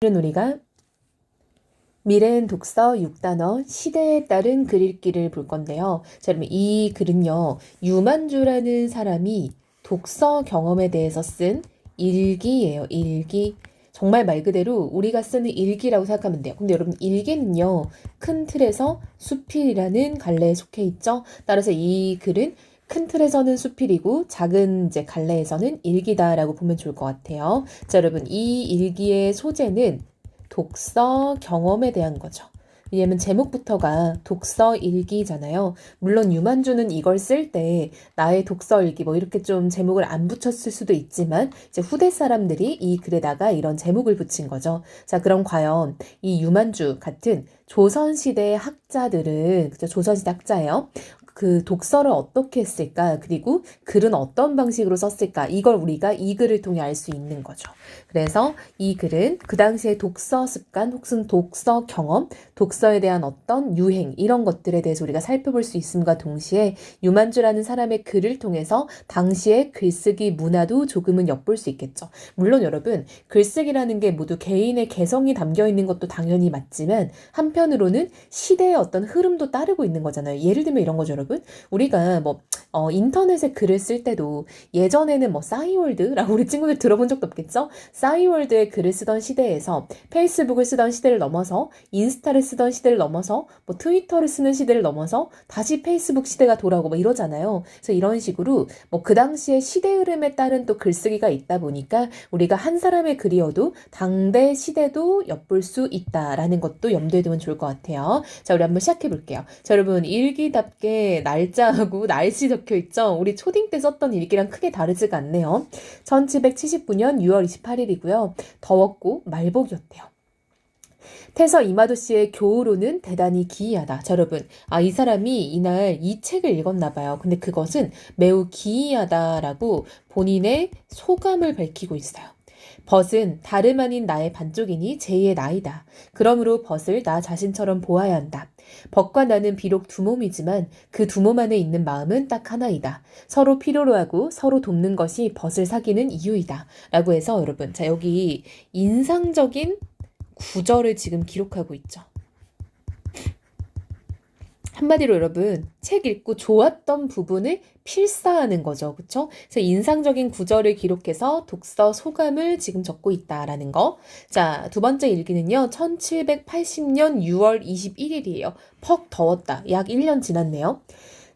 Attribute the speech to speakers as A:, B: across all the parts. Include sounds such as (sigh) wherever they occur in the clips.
A: 오늘은 우리가 미래엔 독서 6단어 시대에 따른 글 읽기를 볼 건데요. 자, 그러면 이 글은요. 유만주라는 사람이 독서 경험에 대해서 쓴 일기예요. 일기. 정말 말 그대로 우리가 쓰는 일기라고 생각하면 돼요. 근데 여러분 일기는요. 큰 틀에서 수필이라는 갈래에 속해 있죠. 따라서 이 글은 큰 틀에서는 수필이고 작은 이제 갈래에서는 일기다라고 보면 좋을 것 같아요. 자, 여러분 이 일기의 소재는 독서 경험에 대한 거죠. 왜냐면 제목부터가 독서 일기잖아요. 물론 유만주는 이걸 쓸 때 나의 독서 일기 뭐 이렇게 좀 제목을 안 붙였을 수도 있지만 이제 후대 사람들이 이 글에다가 이런 제목을 붙인 거죠. 자, 그럼 과연 이 유만주 같은 조선시대 학자들은 그죠? 조선시대 학자예요. 그 독서를 어떻게 했을까? 그리고 글은 어떤 방식으로 썼을까? 이걸 우리가 이 글을 통해 알 수 있는 거죠. 그래서 이 글은 그 당시의 독서 습관 혹은 독서 경험, 독서에 대한 어떤 유행 이런 것들에 대해서 우리가 살펴볼 수 있음과 동시에 유만주라는 사람의 글을 통해서 당시의 글쓰기 문화도 조금은 엿볼 수 있겠죠. 물론 여러분 글쓰기라는 게 모두 개인의 개성이 담겨 있는 것도 당연히 맞지만 한편으로는 시대의 어떤 흐름도 따르고 있는 거잖아요. 예를 들면 이런 거죠. 우리가 뭐 어, 인터넷에 글을 쓸 때도 예전에는 뭐 싸이월드라고 우리 친구들 들어본 적도 없겠죠? 싸이월드에 글을 쓰던 시대에서 페이스북을 쓰던 시대를 넘어서 인스타를 쓰던 시대를 넘어서 뭐 트위터를 쓰는 시대를 넘어서 다시 페이스북 시대가 돌아오고 뭐 이러잖아요. 그래서 이런 식으로 뭐 그 당시의 시대 흐름에 따른 또 글쓰기가 있다 보니까 우리가 한 사람의 글이어도 당대 시대도 엿볼 수 있다라는 것도 염두에 두면 좋을 것 같아요. 자, 우리 한번 시작해 볼게요. 자, 여러분 일기답게 날짜하고 날씨 적혀 있죠? 우리 초딩 때 썼던 일기랑 크게 다르지가 않네요. 1779년 6월 28일이고요. 더웠고 말복이었대요. 태서 이마도 씨의 교우로는 대단히 기이하다. 자, 여러분. 아, 이 사람이 이날 이 책을 읽었나 봐요. 근데 그것은 매우 기이하다라고 본인의 소감을 밝히고 있어요. 벗은 다름 아닌 나의 반쪽이니 제2의 나이다. 그러므로 벗을 나 자신처럼 보아야 한다. 벗과 나는 비록 두 몸이지만 그 두 몸 안에 있는 마음은 딱 하나이다. 서로 필요로 하고 서로 돕는 것이 벗을 사귀는 이유이다. 라고 해서 여러분, 자, 여기 인상적인 구절을 지금 기록하고 있죠. 한마디로 여러분, 책 읽고 좋았던 부분을 필사하는 거죠. 그쵸? 그래서 인상적인 구절을 기록해서 독서 소감을 지금 적고 있다라는 거. 자, 두 번째 일기는요, 1780년 6월 21일이에요. 퍽 더웠다. 약 1년 지났네요.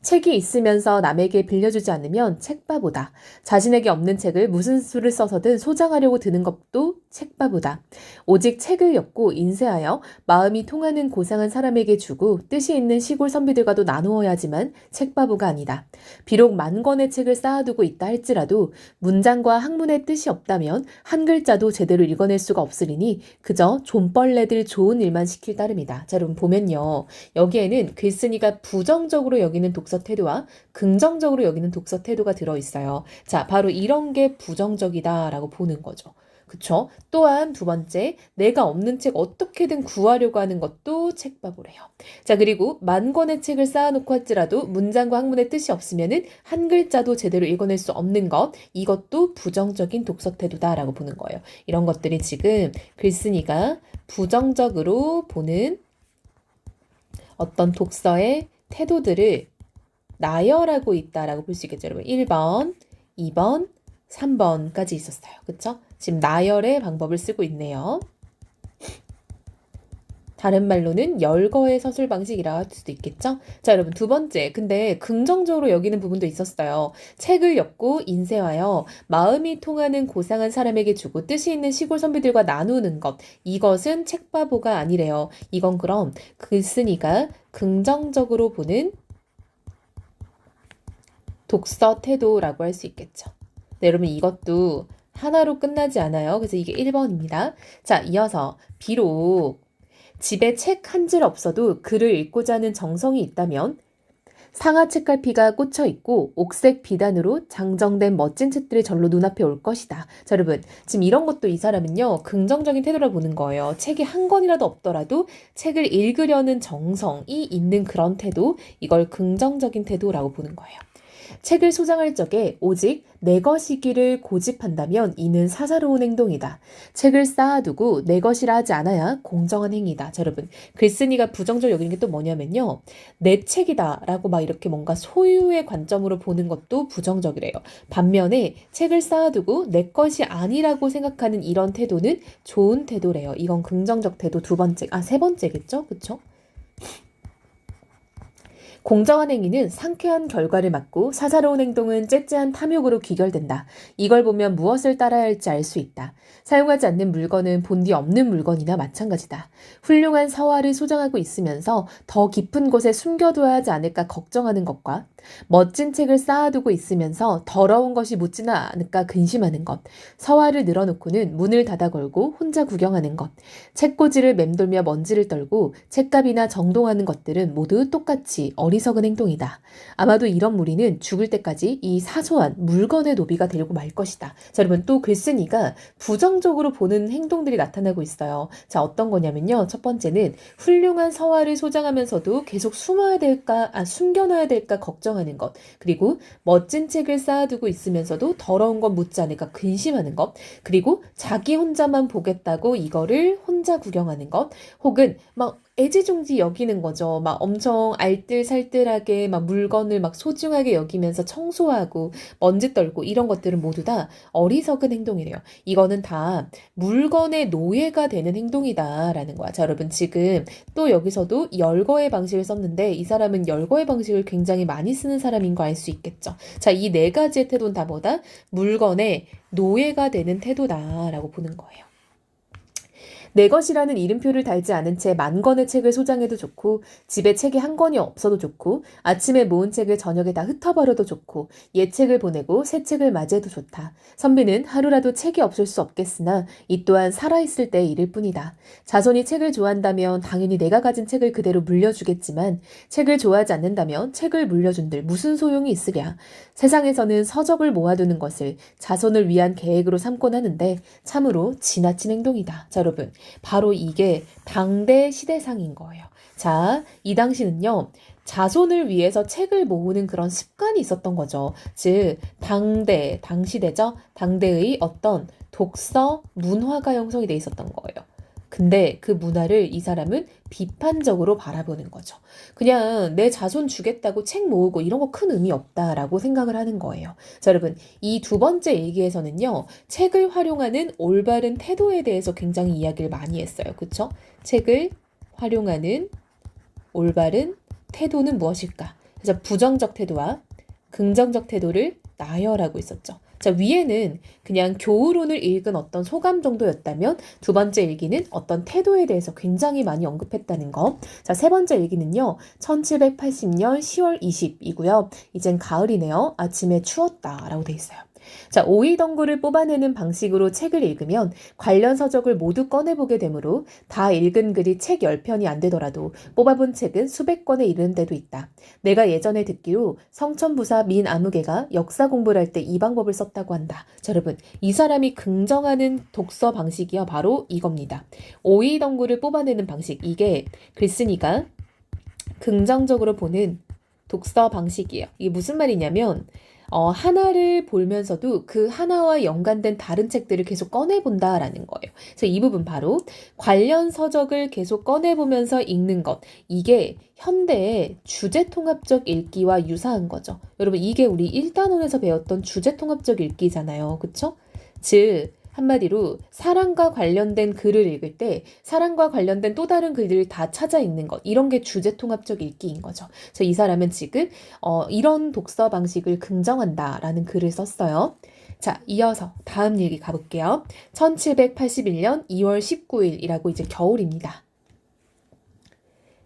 A: 책이 있으면서 남에게 빌려주지 않으면 책바보다. 자신에게 없는 책을 무슨 수를 써서든 소장하려고 드는 것도 책바보다. 오직 책을 엮고 인쇄하여 마음이 통하는 고상한 사람에게 주고 뜻이 있는 시골 선비들과도 나누어야지만 책바보가 아니다. 비록 만 권의 책을 쌓아두고 있다 할지라도 문장과 학문의 뜻이 없다면 한 글자도 제대로 읽어낼 수가 없으리니 그저 존벌레들 좋은 일만 시킬 따름이다. 자, 여러분 보면요. 여기에는 글쓴이가 부정적으로 여기는 독서 태도와 긍정적으로 여기는 독서 태도가 들어 있어요. 자, 바로 이런 게 부정적이다라고 보는 거죠. 그쵸? 또한 두 번째, 내가 없는 책 어떻게든 구하려고 하는 것도 책바보래요. 자, 그리고 만 권의 책을 쌓아놓고 할지라도 문장과 학문의 뜻이 없으면은 한 글자도 제대로 읽어낼 수 없는 것, 이것도 부정적인 독서 태도다라고 보는 거예요. 이런 것들이 지금 글쓴이가 부정적으로 보는 어떤 독서의 태도들을 나열하고 있다라고 볼 수 있겠죠, 여러분. 1번, 2번, 3번까지 있었어요. 그쵸? 지금 나열의 방법을 쓰고 있네요. 다른 말로는 열거의 서술 방식이라 할 수도 있겠죠? 자, 여러분, 두 번째. 근데 긍정적으로 여기는 부분도 있었어요. 책을 엮고 인쇄하여 마음이 통하는 고상한 사람에게 주고 뜻이 있는 시골 선비들과 나누는 것. 이것은 책바보가 아니래요. 이건 그럼 글쓴이가 긍정적으로 보는 독서 태도라고 할 수 있겠죠. 네, 여러분 이것도 하나로 끝나지 않아요. 그래서 이게 1번입니다. 자, 이어서 비록 집에 책한줄 없어도 글을 읽고자 하는 정성이 있다면 상하 책갈피가 꽂혀 있고 옥색 비단으로 장정된 멋진 책들이 절로 눈앞에 올 것이다. 자, 여러분, 지금 이런 것도 이 사람은요, 긍정적인 태도를 보는 거예요. 책이 한 권이라도 없더라도 책을 읽으려는 정성이 있는 그런 태도, 이걸 긍정적인 태도라고 보는 거예요. 책을 소장할 적에 오직 내 것이기를 고집한다면 이는 사사로운 행동이다. 책을 쌓아두고 내 것이라 하지 않아야 공정한 행위다. 자, 여러분, 글쓴이가 부정적으로 여기는 게 또 뭐냐면요. 내 책이다라고 막 이렇게 뭔가 소유의 관점으로 보는 것도 부정적이래요. 반면에 책을 쌓아두고 내 것이 아니라고 생각하는 이런 태도는 좋은 태도래요. 이건 긍정적 태도 두 번째, 아, 세 번째겠죠? 그쵸? 공정한 행위는 상쾌한 결과를 맞고 사사로운 행동은 째째한 탐욕으로 귀결된다. 이걸 보면 무엇을 따라야 할지 알 수 있다. 사용하지 않는 물건은 본디 없는 물건이나 마찬가지다. 훌륭한 서화를 소장하고 있으면서 더 깊은 곳에 숨겨둬야 하지 않을까 걱정하는 것과 멋진 책을 쌓아두고 있으면서 더러운 것이 묻지나 않을까 근심하는 것, 서화를 늘어놓고는 문을 닫아 걸고 혼자 구경하는 것, 책꽂이를 맴돌며 먼지를 떨고 책값이나 정동하는 것들은 모두 똑같이 어리석은 행동이다. 아마도 이런 무리는 죽을 때까지 이 사소한 물건의 노비가 되려고 말 것이다. 자, 여러분 또 글쓴이가 부정적으로 보는 행동들이 나타나고 있어요. 자, 어떤 거냐면요. 첫 번째는 훌륭한 서화를 소장하면서도 계속 숨어야 될까, 아, 숨겨놔야 될까 걱정하는 것. 그리고 멋진 책을 쌓아두고 있으면서도 더러운 건 묻지 않을까 근심하는 것. 그리고 자기 혼자만 보겠다고 이거를 혼자 구경하는 것. 혹은 막 애지중지 여기는 거죠. 막 엄청 알뜰살뜰하게 막 물건을 막 소중하게 여기면서 청소하고 먼지 떨고 이런 것들은 모두 다 어리석은 행동이래요. 이거는 다 물건의 노예가 되는 행동이다라는 거야. 자, 여러분 지금 또 여기서도 열거의 방식을 썼는데 이 사람은 열거의 방식을 굉장히 많이 쓰는 사람인 거 알 수 있겠죠. 자, 이 네 가지의 태도는 다 뭐다? 물건의 노예가 되는 태도다라고 보는 거예요. 내 것이라는 이름표를 달지 않은 채 만 권의 책을 소장해도 좋고 집에 책이 한 권이 없어도 좋고 아침에 모은 책을 저녁에 다 흩어버려도 좋고 옛 책을 보내고 새 책을 맞이해도 좋다. 선비는 하루라도 책이 없을 수 없겠으나 이 또한 살아있을 때의 일일 뿐이다. 자손이 책을 좋아한다면 당연히 내가 가진 책을 그대로 물려주겠지만 책을 좋아하지 않는다면 책을 물려준들 무슨 소용이 있으랴. 세상에서는 서적을 모아두는 것을 자손을 위한 계획으로 삼곤 하는데 참으로 지나친 행동이다. 자 여러분 바로 이게 당대 시대상인 거예요. 자, 이 당시는요, 자손을 위해서 책을 모으는 그런 습관이 있었던 거죠. 즉, 당대, 당시대죠? 당대의 어떤 독서, 문화가 형성이 돼 있었던 거예요. 근데 그 문화를 이 사람은 비판적으로 바라보는 거죠. 그냥 내 자손 주겠다고 책 모으고 이런 거 큰 의미 없다라고 생각을 하는 거예요. 자, 여러분, 이 두 번째 얘기에서는요, 책을 활용하는 올바른 태도에 대해서 굉장히 이야기를 많이 했어요. 그쵸? 책을 활용하는 올바른 태도는 무엇일까? 그래서 부정적 태도와 긍정적 태도를 나열하고 있었죠. 자, 위에는 그냥 교우론을 읽은 어떤 소감 정도였다면 두 번째 일기는 어떤 태도에 대해서 굉장히 많이 언급했다는 거. 자, 세 번째 일기는요. 1780년 10월 20이고요. 이젠 가을이네요. 아침에 추웠다라고 돼 있어요. 자, 오이덩굴을 뽑아내는 방식으로 책을 읽으면 관련 서적을 모두 꺼내보게 되므로 다 읽은 글이 책 10편이 안 되더라도 뽑아본 책은 수백 권에 이르는 데도 있다. 내가 예전에 듣기로 성천부사 민아무개가 역사 공부를 할 때 이 방법을 썼다고 한다. 자, 여러분, 이 사람이 긍정하는 독서 방식이요. 바로 이겁니다. 오이덩굴을 뽑아내는 방식. 이게 글쓴이가 긍정적으로 보는 독서 방식이에요. 이게 무슨 말이냐면, 어, 하나를 보면서도 그 하나와 연관된 다른 책들을 계속 꺼내본다라는 거예요. 그래서 이 부분 바로 관련 서적을 계속 꺼내보면서 읽는 것. 이게 현대의 주제 통합적 읽기와 유사한 거죠. 여러분, 이게 우리 1단원에서 배웠던 주제 통합적 읽기잖아요. 그쵸? 즉, 한마디로 사랑과 관련된 글을 읽을 때 사랑과 관련된 또 다른 글들을 다 찾아 읽는 것 이런 게 주제 통합적 읽기인 거죠. 그래서 이 사람은 지금 어, 이런 독서 방식을 긍정한다라는 글을 썼어요. 자, 이어서 다음 일기 가볼게요. 1781년 2월 19일이라고 이제 겨울입니다.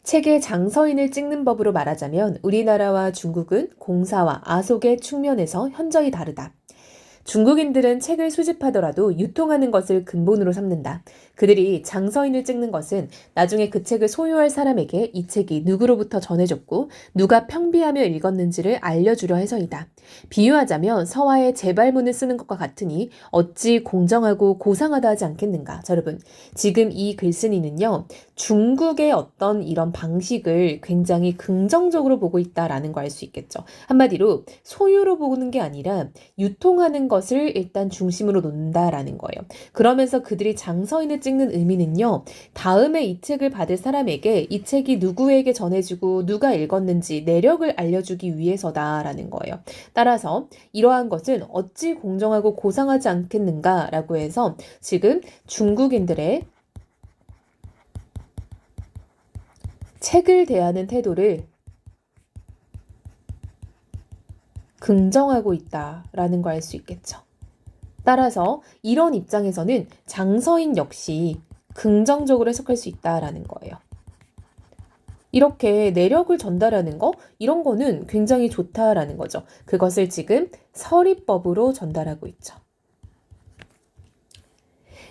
A: 책의 장서인을 찍는 법으로 말하자면 우리나라와 중국은 공사와 아속의 측면에서 현저히 다르다. 중국인들은 책을 수집하더라도 유통하는 것을 근본으로 삼는다. 그들이 장서인을 찍는 것은 나중에 그 책을 소유할 사람에게 이 책이 누구로부터 전해졌고 누가 평비하며 읽었는지를 알려주려 해서이다. 비유하자면 서화에 재발문을 쓰는 것과 같으니 어찌 공정하고 고상하다 하지 않겠는가. 자, 여러분, 지금 이 글쓴이는요, 중국의 어떤 이런 방식을 굉장히 긍정적으로 보고 있다라는 거알수 있겠죠. 한마디로 소유로 보는 게 아니라 유통하는 것을 일단 중심으로 놓는다라는 거예요. 그러면서 그들이 장서인을 찍는 의미는요, 다음에 이 책을 받을 사람에게 이 책이 누구에게 전해지고 누가 읽었는지 내력을 알려주기 위해서다라는 거예요. 따라서 이러한 것은 어찌 공정하고 고상하지 않겠는가라고 해서 지금 중국인들의 책을 대하는 태도를 긍정하고 있다라는 걸 알 수 있겠죠. 따라서 이런 입장에서는 장서인 역시 긍정적으로 해석할 수 있다라는 거예요. 이렇게 내력을 전달하는 거, 이런 거는 굉장히 좋다라는 거죠. 그것을 지금 서리법으로 전달하고 있죠.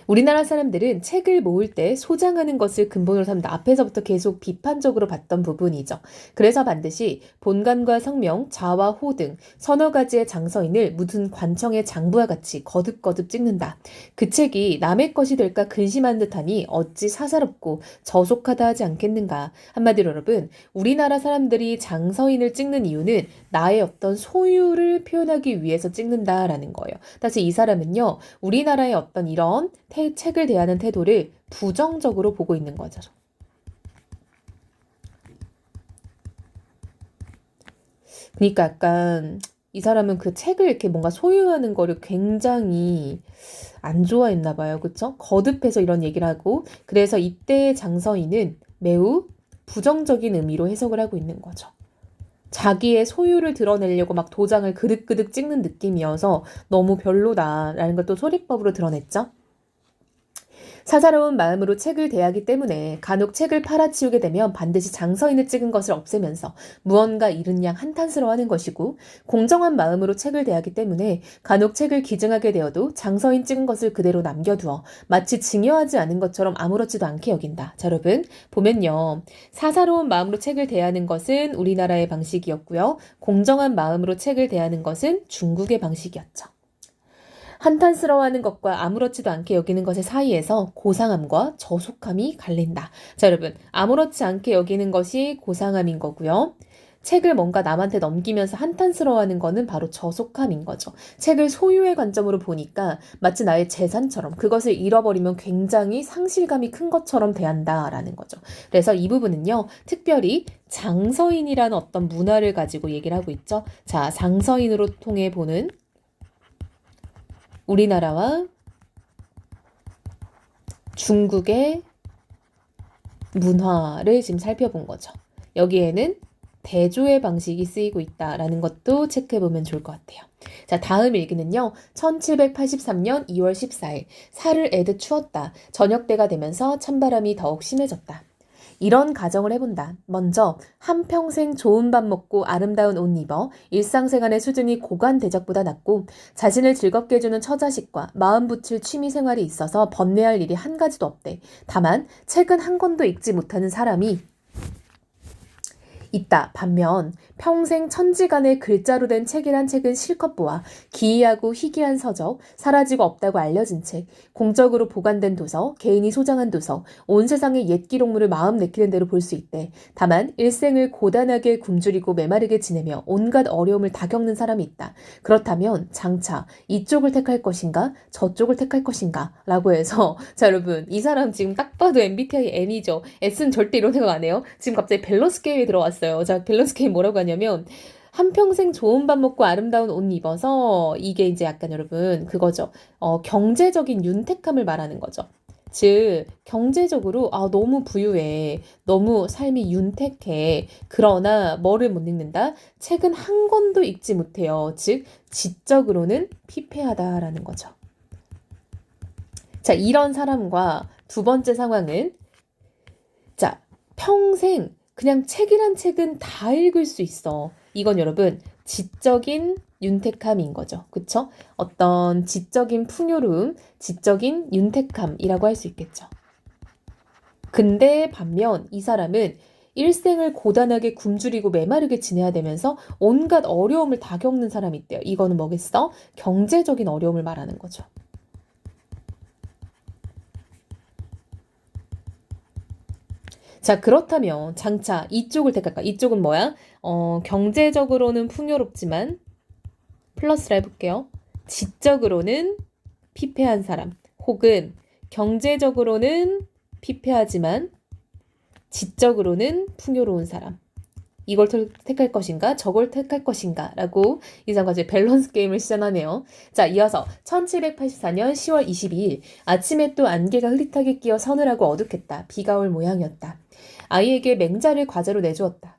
A: 우리나라 사람들은 책을 모을 때 소장하는 것을 근본으로 삼다. 앞에서부터 계속 비판적으로 봤던 부분이죠. 그래서 반드시 본관과 성명, 자와 호 등 서너 가지의 장서인을 무슨 관청의 장부와 같이 거듭거듭 찍는다. 그 책이 남의 것이 될까 근심한 듯하니 어찌 사사롭고 저속하다 하지 않겠는가. 한마디로 여러분, 우리나라 사람들이 장서인을 찍는 이유는 나의 어떤 소유를 표현하기 위해서 찍는다라는 거예요. 다시 이 사람은요, 우리나라의 어떤 이런 태, 책을 대하는 태도를 부정적으로 보고 있는 거죠. 그러니까 약간 이 사람은 그 책을 이렇게 뭔가 소유하는 거를 굉장히 안 좋아했나 봐요. 그쵸? 거듭해서 이런 얘기를 하고 그래서 이때의 장서인은 매우 부정적인 의미로 해석을 하고 있는 거죠. 자기의 소유를 드러내려고 막 도장을 그득그득 찍는 느낌이어서 너무 별로다라는 걸 또 소리법으로 드러냈죠. 사사로운 마음으로 책을 대하기 때문에 간혹 책을 팔아치우게 되면 반드시 장서인을 찍은 것을 없애면서 무언가 잃은 양 한탄스러워하는 것이고 공정한 마음으로 책을 대하기 때문에 간혹 책을 기증하게 되어도 장서인 찍은 것을 그대로 남겨두어 마치 증여하지 않은 것처럼 아무렇지도 않게 여긴다. 자, 여러분 보면요. 사사로운 마음으로 책을 대하는 것은 우리나라의 방식이었고요. 공정한 마음으로 책을 대하는 것은 중국의 방식이었죠. 한탄스러워하는 것과 아무렇지도 않게 여기는 것의 사이에서 고상함과 저속함이 갈린다. 자, 여러분, 아무렇지 않게 여기는 것이 고상함인 거고요. 책을 뭔가 남한테 넘기면서 한탄스러워하는 거는 바로 저속함인 거죠. 책을 소유의 관점으로 보니까 마치 나의 재산처럼 그것을 잃어버리면 굉장히 상실감이 큰 것처럼 대한다라는 거죠. 그래서 이 부분은요, 특별히 장서인이라는 어떤 문화를 가지고 얘기를 하고 있죠. 자, 장서인으로 통해 보는 우리나라와 중국의 문화를 지금 살펴본 거죠. 여기에는 대조의 방식이 쓰이고 있다라는 것도 체크해 보면 좋을 것 같아요. 자, 다음 일기는요. 1783년 2월 14일. 살을 애듯 추웠다. 저녁 때가 되면서 찬바람이 더욱 심해졌다. 이런 가정을 해본다. 먼저 한평생 좋은 밥 먹고 아름다운 옷 입어 일상생활의 수준이 고관 대적보다 낮고 자신을 즐겁게 해주는 처자식과 마음 붙일 취미 생활이 있어서 번뇌할 일이 한 가지도 없대. 다만 책은 한 권도 읽지 못하는 사람이 있다. 반면 평생 천지간의 글자로 된 책이란 책은 실컷 보아 기이하고 희귀한 서적, 사라지고 없다고 알려진 책, 공적으로 보관된 도서, 개인이 소장한 도서, 온 세상의 옛 기록물을 마음 내키는 대로 볼 수 있대. 다만 일생을 고단하게 굶주리고 메마르게 지내며 온갖 어려움을 다 겪는 사람이 있다. 그렇다면 장차 이쪽을 택할 것인가 저쪽을 택할 것인가 라고 해서 (laughs) 자 여러분 이 사람 지금 딱 봐도 MBTI N이죠. S는 절대 이런 생각 안 해요. 지금 갑자기 밸런스 게임에 들어왔어요. 자 밸런스 게임 뭐라고 하냐 면 한평생 좋은 밥 먹고 아름다운 옷 입어서 이게 이제 약간 여러분 그거죠. 어, 경제적인 윤택함을 말하는 거죠. 즉 경제적으로 아 너무 부유해 너무 삶이 윤택해 그러나 뭐를 못 읽는다 책은 한 권도 읽지 못해요 즉 지적으로는 피폐하다라는 거죠 자 이런 사람과 두 번째 상황은 자 평생 그냥 책이란 책은 다 읽을 수 있어 이건 여러분 지적인 윤택함인 거죠. 그쵸? 어떤 지적인 풍요로움, 지적인 윤택함이라고 할 수 있겠죠. 근데 반면 이 사람은 일생을 고단하게 굶주리고 메마르게 지내야 되면서 온갖 어려움을 다 겪는 사람이 있대요. 이거는 뭐겠어? 경제적인 어려움을 말하는 거죠. 자, 그렇다면 장차 이쪽을 택할까? 이쪽은 뭐야? 어, 경제적으로는 풍요롭지만 플러스를 해볼게요. 지적으로는 피폐한 사람 혹은 경제적으로는 피폐하지만 지적으로는 풍요로운 사람. 이걸 털- 택할 것인가, 저걸 택할 것인가, 라고 이상과 제 밸런스 게임을 시전하네요. 자, 이어서 1784년 10월 22일, 아침에 또 안개가 흐릿하게 끼어 서늘하고 어둡겠다. 비가 올 모양이었다. 아이에게 맹자를 과자로 내주었다.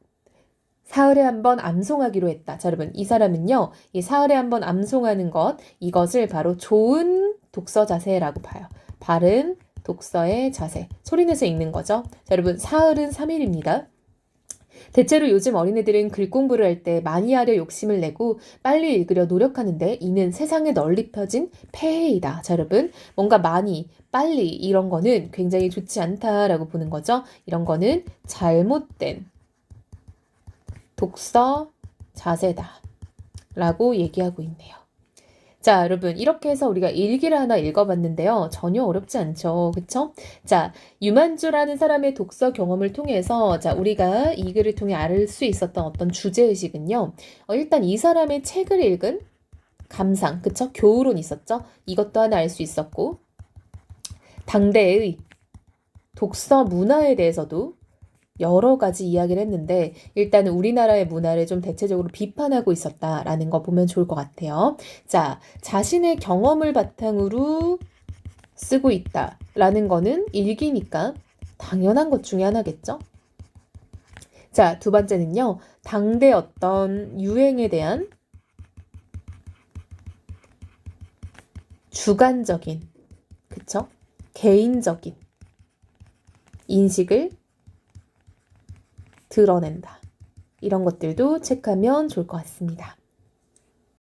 A: 사흘에 한 번 암송하기로 했다. 자, 여러분, 이 사람은요, 이 사흘에 한 번 암송하는 것, 이것을 바로 좋은 독서 자세라고 봐요. 바른 독서의 자세. 소리내서 읽는 거죠. 자, 여러분, 사흘은 3일입니다. 대체로 요즘 어린애들은 글 공부를 할 때 많이 하려 욕심을 내고 빨리 읽으려 노력하는데 이는 세상에 널리 펴진 폐해이다. 자, 여러분, 뭔가 많이, 빨리 이런 거는 굉장히 좋지 않다라고 보는 거죠. 이런 거는 잘못된 독서 자세다. 라고 얘기하고 있네요. 자, 여러분, 이렇게 해서 우리가 일기를 하나 읽어봤는데요. 전혀 어렵지 않죠. 그쵸? 자, 유만주라는 사람의 독서 경험을 통해서, 자, 우리가 이 글을 통해 알 수 있었던 어떤 주제의식은요. 어, 일단 이 사람의 책을 읽은 감상, 그쵸? 교훈론 있었죠? 이것도 하나 알 수 있었고, 당대의 독서 문화에 대해서도 여러 가지 이야기를 했는데 일단은 우리나라의 문화를 좀 대체적으로 비판하고 있었다라는 거 보면 좋을 것 같아요. 자, 자신의 경험을 바탕으로 쓰고 있다라는 거는 일기니까 당연한 것 중에 하나겠죠. 자, 두 번째는요. 당대 어떤 유행에 대한 주관적인, 그쵸? 개인적인 인식을 드러낸다. 이런 것들도 체크하면 좋을 것 같습니다.